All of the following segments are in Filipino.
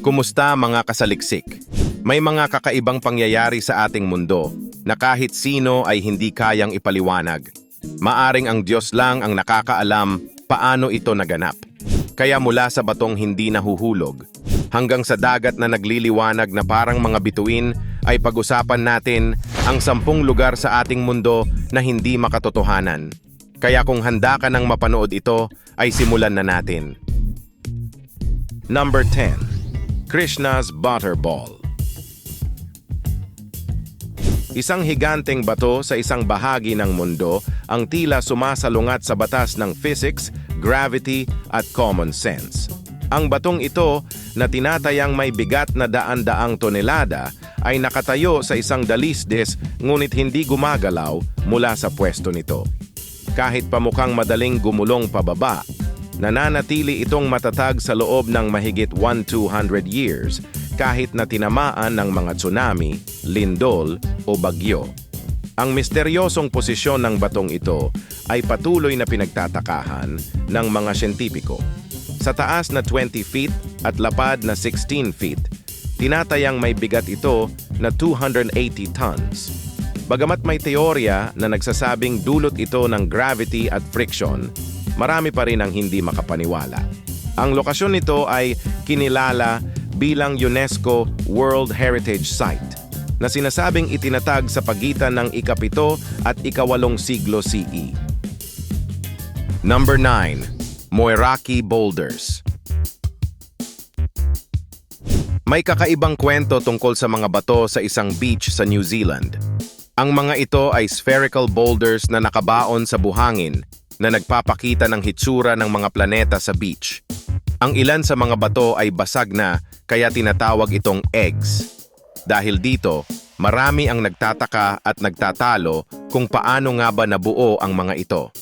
Kumusta mga kasaliksik? May mga kakaibang pangyayari sa ating mundo na kahit sino ay hindi kayang ipaliwanag. Maaring ang Diyos lang ang nakakaalam paano ito naganap. Kaya mula sa batong hindi nahuhulog, hanggang sa dagat na nagliliwanag na parang mga bituin, ay pag-usapan natin ang sampung lugar sa ating mundo na hindi makatotohanan. Kaya kung handa ka nang mapanood ito, ay simulan na natin. Number 10. Krishna's Butterball Isang higanteng bato sa isang bahagi ng mundo ang tila sumasalungat sa batas ng physics, gravity at common sense. Ang batong ito na tinatayang may bigat na daan-daang tonelada ay nakatayo sa isang dalisdis ngunit hindi gumagalaw mula sa pwesto nito. Kahit pamukhang madaling gumulong pababa, nananatili itong matatag sa loob ng mahigit 1-200 years kahit na tinamaan ng mga tsunami, lindol o bagyo. Ang misteryosong posisyon ng batong ito ay patuloy na pinagtatakahan ng mga siyentipiko. Sa taas na 20 feet at lapad na 16 feet, tinatayang may bigat ito na 280 tons. Bagamat may teorya na nagsasabing dulot ito ng gravity at friction, marami pa rin ang hindi makapaniwala. Ang lokasyon nito ay kinilala bilang UNESCO World Heritage Site na sinasabing itinatag sa pagitan ng ikapito at ikawalong siglo CE. Number 9. Moiraki Boulders May kakaibang kwento tungkol sa mga bato sa isang beach sa New Zealand. Ang mga ito ay spherical boulders na nakabaon sa buhangin na nagpapakita ng hitsura ng mga planeta sa beach. Ang ilan sa mga bato ay basag na kaya tinatawag itong eggs. Dahil dito, marami ang nagtataka at nagtatalo kung paano nga ba nabuo ang mga ito.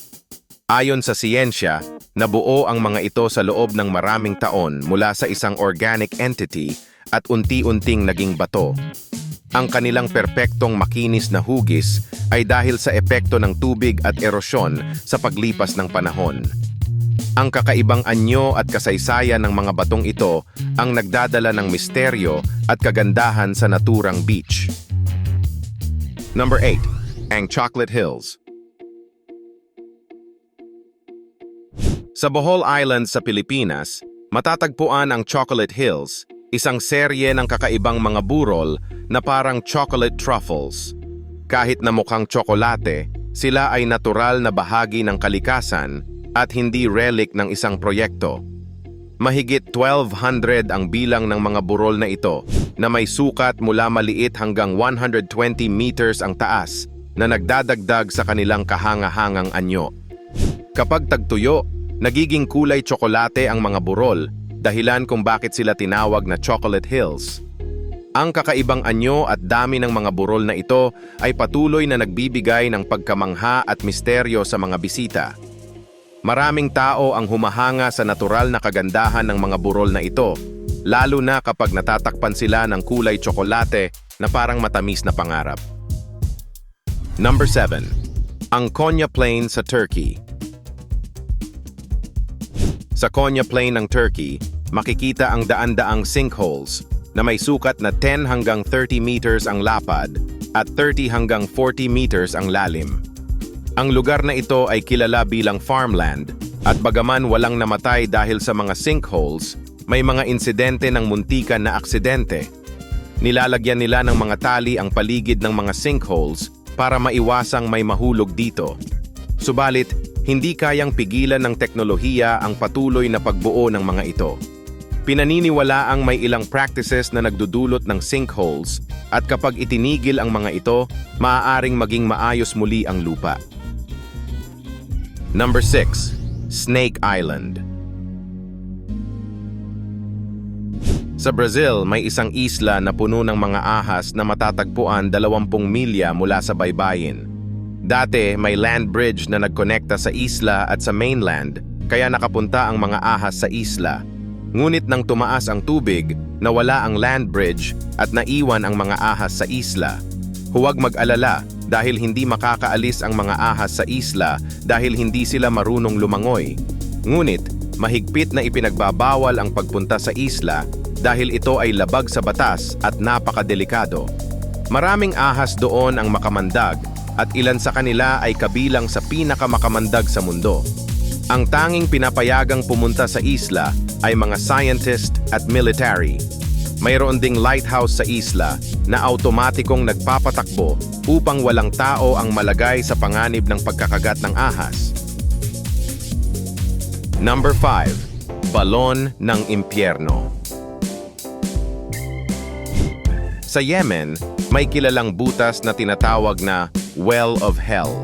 Ayon sa siyensya, nabuo ang mga ito sa loob ng maraming taon mula sa isang organic entity at unti-unting naging bato. Ang kanilang perpektong makinis na hugis ay dahil sa epekto ng tubig at erosyon sa paglipas ng panahon. Ang kakaibang anyo at kasaysayan ng mga batong ito ang nagdadala ng misteryo at kagandahan sa naturang beach. Number 8. Ang Chocolate Hills Sa Bohol Island sa Pilipinas, matatagpuan ang Chocolate Hills, isang serye ng kakaibang mga burol na parang chocolate truffles. Kahit na mukhang tsokolate, sila ay natural na bahagi ng kalikasan at hindi relic ng isang proyekto. Mahigit 1,200 ang bilang ng mga burol na ito na may sukat mula maliit hanggang 120 meters ang taas na nagdadagdag sa kanilang kahanga-hangang anyo. Kapag tagtuyo, nagiging kulay tsokolate ang mga burol, dahilan kung bakit sila tinawag na Chocolate Hills. Ang kakaibang anyo at dami ng mga burol na ito ay patuloy na nagbibigay ng pagkamangha at misteryo sa mga bisita. Maraming tao ang humahanga sa natural na kagandahan ng mga burol na ito, lalo na kapag natatakpan sila ng kulay tsokolate na parang matamis na pangarap. Number 7. Ang Konya Plain sa Turkey Sa Konya Plain ng Turkey, makikita ang daan-daang sinkholes na may sukat na 10 hanggang 30 meters ang lapad at 30 hanggang 40 meters ang lalim. Ang lugar na ito ay kilala bilang farmland at bagaman walang namatay dahil sa mga sinkholes, may mga insidente ng muntikan na aksidente. Nilalagyan nila ng mga tali ang paligid ng mga sinkholes para maiwasang may mahulog dito. Subalit, hindi kayang pigilan ng teknolohiya ang patuloy na pagbuo ng mga ito. Pinaniniwala ang may ilang practices na nagdudulot ng sinkholes at kapag itinigil ang mga ito, maaaring maging maayos muli ang lupa. Number 6. Snake Island Sa Brazil, may isang isla na puno ng mga ahas na matatagpuan 20 milya mula sa baybayin. Dati, may land bridge na nagkonekta sa isla at sa mainland, kaya nakapunta ang mga ahas sa isla. Ngunit nang tumaas ang tubig, nawala ang land bridge at naiwan ang mga ahas sa isla. Huwag mag-alala dahil hindi makakaalis ang mga ahas sa isla dahil hindi sila marunong lumangoy. Ngunit, mahigpit na ipinagbabawal ang pagpunta sa isla dahil ito ay labag sa batas at napakadelikado. Maraming ahas doon ang makamandag at ilan sa kanila ay kabilang sa pinakamakamandag sa mundo. Ang tanging pinapayagang pumunta sa isla ay mga scientist at military. Mayroon ding lighthouse sa isla na automatikong nagpapatakbo upang walang tao ang malagay sa panganib ng pagkakagat ng ahas. Number 5. Balon ng Impyerno Sa Yemen, may kilalang butas na tinatawag na Well of Hell.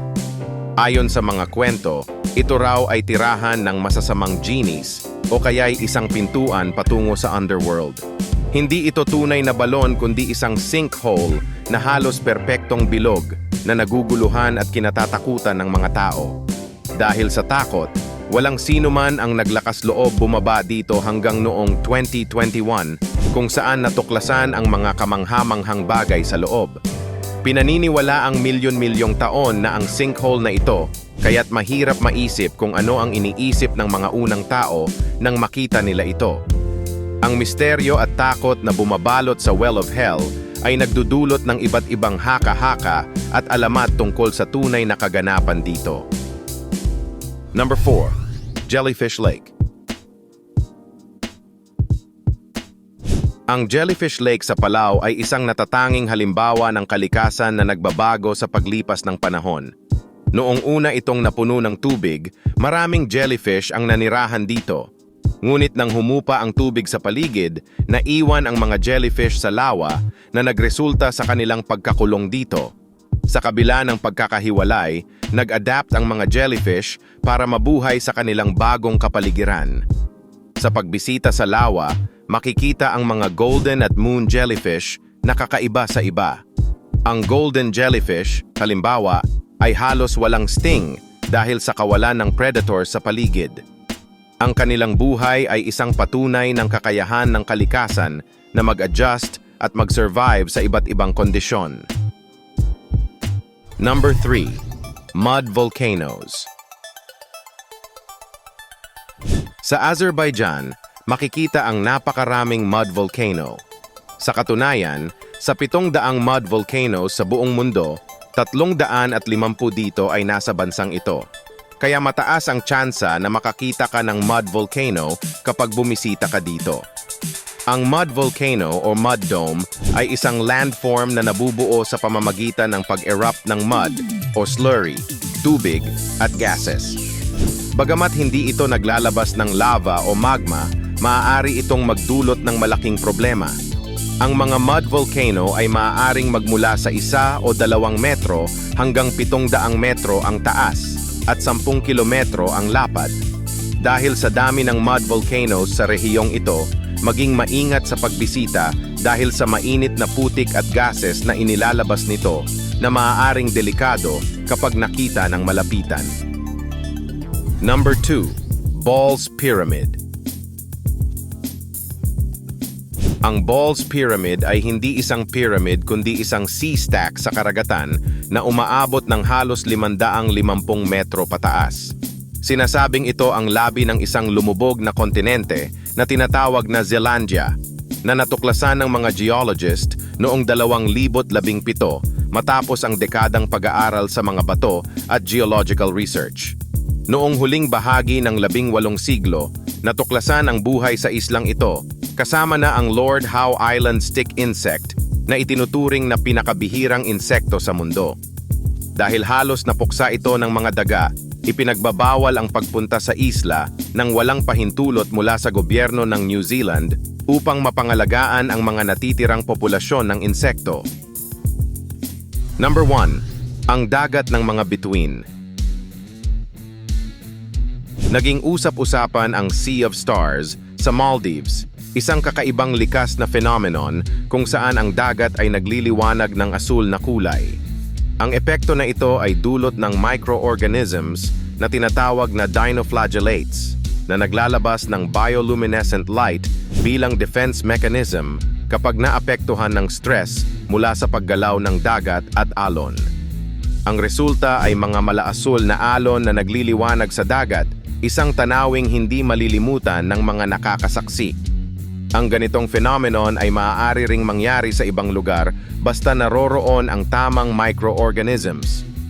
Ayon sa mga kwento, ito raw ay tirahan ng masasamang genies o kaya'y isang pintuan patungo sa underworld. Hindi ito tunay na balon kundi isang sinkhole na halos perpektong bilog na naguguluhan at kinatatakutan ng mga tao. Dahil sa takot, walang sino man ang naglakas loob bumaba dito hanggang noong 2021 kung saan natuklasan ang mga kamanghamanghang bagay sa loob. Pinaniniwala ang milyon-milyong taon na ang sinkhole na ito kaya't mahirap maisip kung ano ang iniisip ng mga unang tao nang makita nila ito. Ang misteryo at takot na bumabalot sa Well of Hell ay nagdudulot ng iba't ibang haka-haka at alamat tungkol sa tunay na kaganapan dito. Number 4. Jellyfish Lake Ang Jellyfish Lake sa Palau ay isang natatanging halimbawa ng kalikasan na nagbabago sa paglipas ng panahon. Noong una itong napuno ng tubig, maraming jellyfish ang nanirahan dito. Ngunit nang humupa ang tubig sa paligid, naiwan ang mga jellyfish sa lawa na nagresulta sa kanilang pagkakulong dito. Sa kabila ng pagkakahiwalay, nag-adapt ang mga jellyfish para mabuhay sa kanilang bagong kapaligiran. Sa pagbisita sa lawa, makikita ang mga golden at moon jellyfish na kakaiba sa iba. Ang golden jellyfish, halimbawa, ay halos walang sting dahil sa kawalan ng predator sa paligid. Ang kanilang buhay ay isang patunay ng kakayahan ng kalikasan na mag-adjust at mag-survive sa iba't ibang kondisyon. Number 3. Mud Volcanoes Sa Azerbaijan, makikita ang napakaraming mud volcano. Sa katunayan, sa pitong daang mud volcanoes sa buong mundo, tatlong daan at limampu dito ay nasa bansang ito. Kaya mataas ang tsansa na makakita ka ng mud volcano kapag bumisita ka dito. Ang mud volcano o mud dome ay isang landform na nabubuo sa pamamagitan ng pag-erupt ng mud o slurry, tubig at gases. Bagamat hindi ito naglalabas ng lava o magma, maaari itong magdulot ng malaking problema. Ang mga mud volcano ay maaaring magmula sa isa o dalawang metro hanggang pitong daang metro ang taas at sampung kilometro ang lapad. Dahil sa dami ng mud volcanoes sa rehiyong ito, maging maingat sa pagbisita dahil sa mainit na putik at gases na inilalabas nito na maaaring delikado kapag nakita ng malapitan. Number 2. Ball's Pyramid Ang Ball's Pyramid ay hindi isang pyramid kundi isang sea stack sa karagatan na umaabot ng halos 550 metro pataas. Sinasabing ito ang labi ng isang lumubog na kontinente na tinatawag na Zealandia na natuklasan ng mga geologist noong 2017 matapos ang dekadang pag-aaral sa mga bato at geological research. Noong huling bahagi ng labing walong siglo, natuklasan ang buhay sa islang ito kasama na ang Lord Howe Island stick insect na itinuturing na pinakabihirang insekto sa mundo. Dahil halos napuksa ito ng mga daga, ipinagbabawal ang pagpunta sa isla nang walang pahintulot mula sa gobyerno ng New Zealand upang mapangalagaan ang mga natitirang populasyon ng insekto. Number 1. Ang dagat ng mga bituin. Naging usap-usapan ang Sea of Stars sa Maldives isang kakaibang likas na phenomenon kung saan ang dagat ay nagliliwanag ng asul na kulay. Ang epekto na ito ay dulot ng microorganisms na tinatawag na dinoflagellates na naglalabas ng bioluminescent light bilang defense mechanism kapag naapektuhan ng stress mula sa paggalaw ng dagat at alon. Ang resulta ay mga malaasul na alon na nagliliwanag sa dagat, isang tanawing hindi malilimutan ng mga nakakasaksi. Ang ganitong phenomenon ay maaari ring mangyari sa ibang lugar basta naroroon ang tamang microorganisms.